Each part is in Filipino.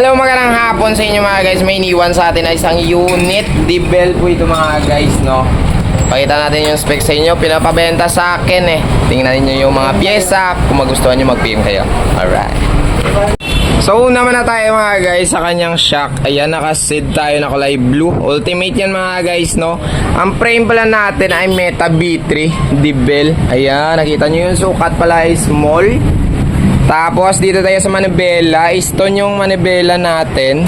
Hello, magandang hapon sa inyo mga guys. May iniwan sa atin na isang unit. Dibel po ito mga guys, no? Pakita natin yung specs sa inyo. Pinapabenta sa akin eh. Tingnan niyo yung mga pyesa. Kung magustuhan nyo, mag-PM kayo. Alright. So, una muna tayo mga guys sa kanyang shock. Ayan, nakasid tayo na kulay blue. Ultimate yan mga guys, no? Ang frame pala natin ay Meta B3 Dibel. Ayan, nakita nyo yung sukat pala ay small. Tapos, dito tayo sa manibela. Stone yung manibela natin.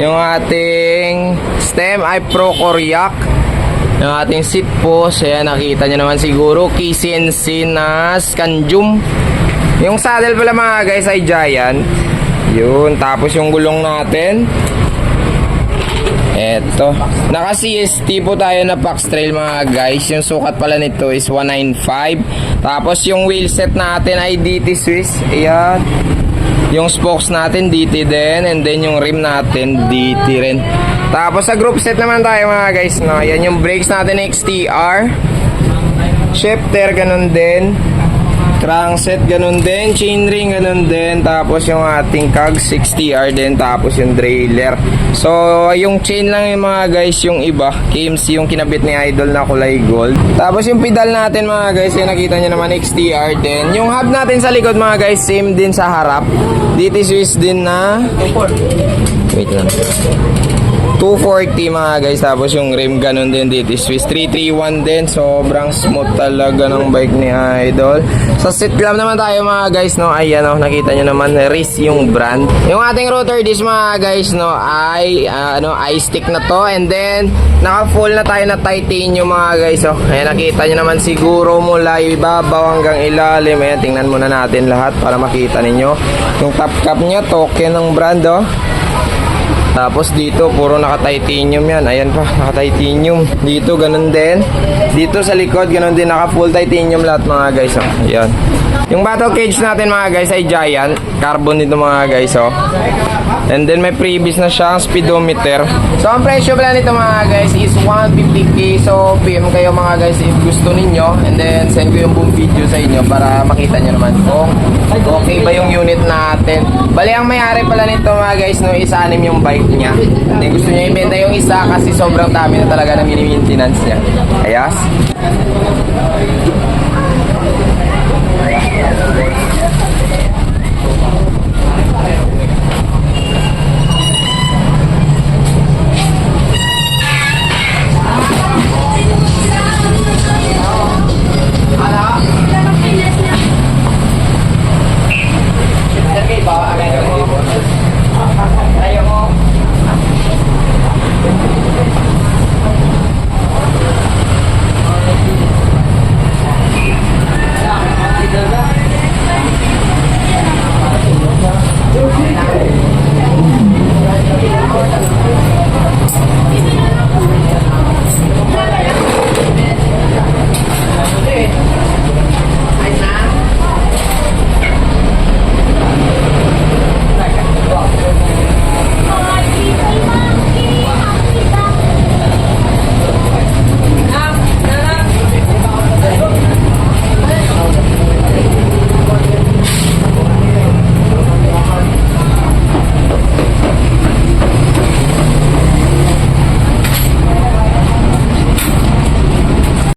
Yung ating stem ay Pro Koryak. Yung ating seat post, ayan, nakita nyo naman siguro. KCNC na Scanjum. Yung saddle pala mga guys ay Giant. Yun, tapos yung gulong natin. Eto. Naka CST po tayo na Pax Trail mga guys. Yung sukat pala nito is 195. Tapos yung wheel set natin ay DT Swiss. Ayan. Yung spokes natin DT din. And then yung rim natin DT rin. Tapos sa group set naman tayo mga guys. No? Ayan yung brakes natin XTR. Shifter ganun din. Crankset ganun din, chainring ganun din, tapos yung ating cog 60R din, tapos yung trailer. So, yung chain lang yung mga guys, yung iba, KMC yung kinabit ni Idol na kulay gold. Tapos yung pedal natin mga guys, yung nakita nyo naman XTR din. Yung hub natin sa likod mga guys, same din sa harap. DT Swiss din na... Wait lang. 240 mga guys. Tapos yung rim ganun din dito. Swiss 331 din. Sobrang smooth talaga ng bike ni Idol. Sa seat clamp naman tayo mga guys no? Ayan no? Nakita nyo naman Riz yung brand. Yung ating rotor disc mga guys no? Ay ah, ano eye stick na to. And then naka full na tayo na titanium mga guys oh. Ayan nakita nyo naman siguro mula ibabaw hanggang ilalim. Ayan tingnan muna natin lahat para makita ninyo. Yung top cap nya token ng brand oh tapos dito, puro naka-titanium yan. Ayan pa, naka-titanium. Dito, ganun din. Dito sa likod, ganun din. Naka-full titanium lahat mga guys. Oh. Yung battle cage natin mga guys ay giant. Carbon dito mga guys. Oh. And then may previous na siyang speedometer. So ang presyo pala nito mga guys is 150k. So PM kayo mga guys if gusto ninyo. And then send ko yung buong video sa inyo para makita nyo naman kung okay ba yung unit natin. Bali ang may-ari pala nito mga guys no is anim yung bike niya. And gusto niya ibenta yung isa kasi sobrang dami na talaga na mini-maintenance niya. Ayas.